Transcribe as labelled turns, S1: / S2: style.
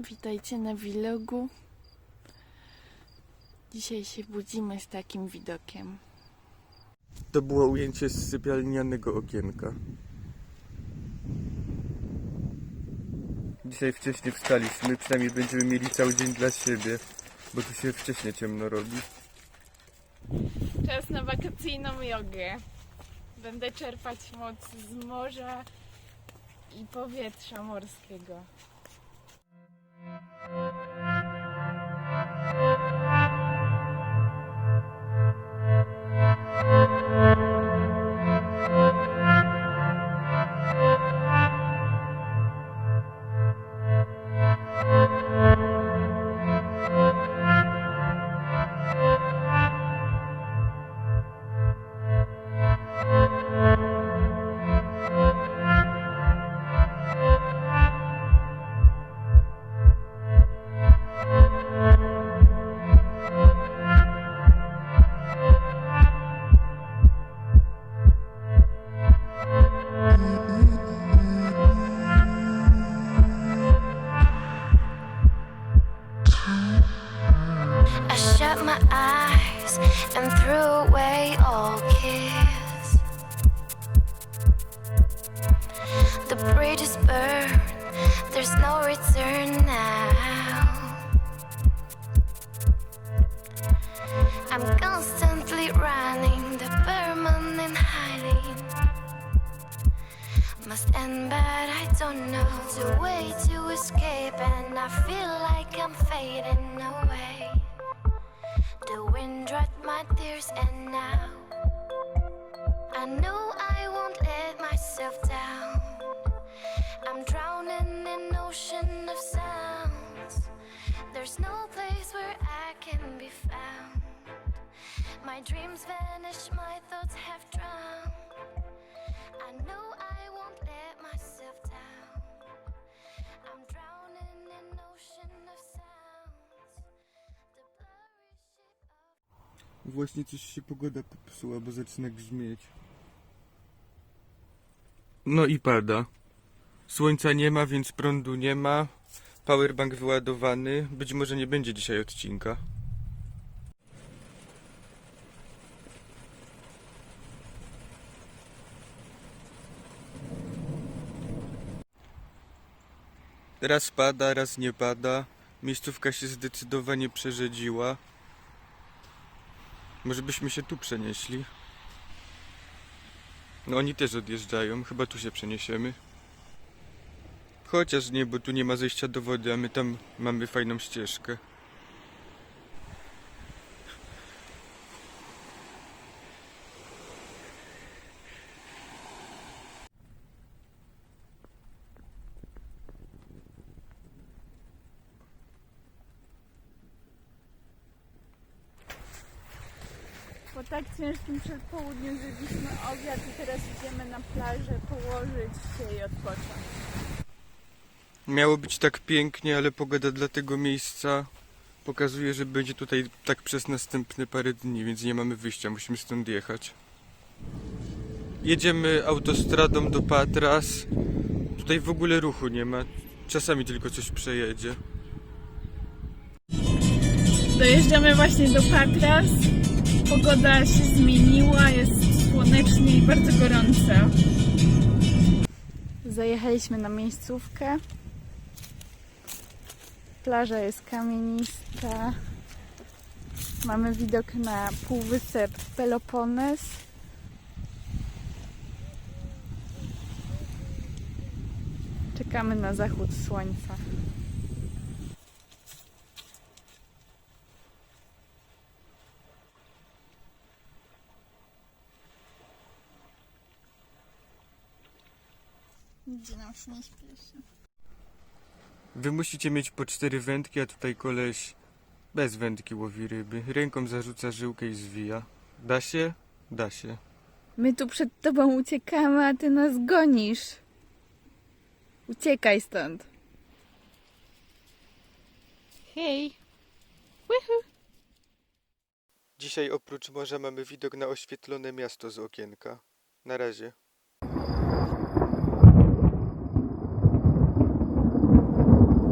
S1: Witajcie na vlogu. Dzisiaj się budzimy z takim widokiem.
S2: To było ujęcie z sypialnianego okienka. Dzisiaj wcześniej wstaliśmy, przynajmniej będziemy mieli cały dzień dla siebie, bo tu się wcześniej ciemno robi.
S1: Czas na wakacyjną jogę. Będę czerpać moc z morza i powietrza morskiego.
S3: I eyes and threw away all cares. The bridge is burned, there's no return now. I'm constantly running, the permanent hiding must end, but I don't know the way to escape, and I feel like I'm fading away. The wind dried my tears, and now I know I won't let myself down. I'm drowning in an ocean of sounds. There's no place where I can be found. My dreams vanish, my thoughts have drowned. I know I won't let
S2: Właśnie coś się pogoda popsuła, bo zaczyna grzmieć. No i pada. Słońca nie ma, więc prądu nie ma. Powerbank wyładowany. Być może nie będzie dzisiaj odcinka. Raz pada, raz nie pada. Miejscówka się zdecydowanie przerzedziła. Może byśmy się tu przenieśli? No oni też odjeżdżają, chyba tu się przeniesiemy. Chociaż nie, bo tu nie ma zejścia do wody, a my tam mamy fajną ścieżkę.
S1: Tak ciężkim przedpołudniu zjedliśmy obiad i teraz idziemy na plażę położyć się i odpocząć.
S2: Miało być tak pięknie, ale pogoda dla tego miejsca pokazuje, że będzie tutaj tak przez następne parę dni, więc nie mamy wyjścia, musimy stąd jechać. Jedziemy autostradą do Patras. Tutaj w ogóle ruchu nie ma. Czasami tylko coś przejedzie.
S1: Dojeżdżamy właśnie do Patras. Pogoda się zmieniła, jest słonecznie i bardzo gorąco. Zajechaliśmy na miejscówkę. Plaża jest kamienista. Mamy widok na półwysep Pelopones. Czekamy na zachód słońca. Nigdzie nam się nie śpieszy.
S2: Wy musicie mieć po cztery wędki, a tutaj koleś bez wędki łowi ryby. Ręką zarzuca żyłkę i zwija. Da się? Da się.
S1: My tu przed tobą uciekamy, a ty nas gonisz. Uciekaj stąd. Hej. Woohoo.
S2: Dzisiaj oprócz morza mamy widok na oświetlone miasto z okienka. Na razie.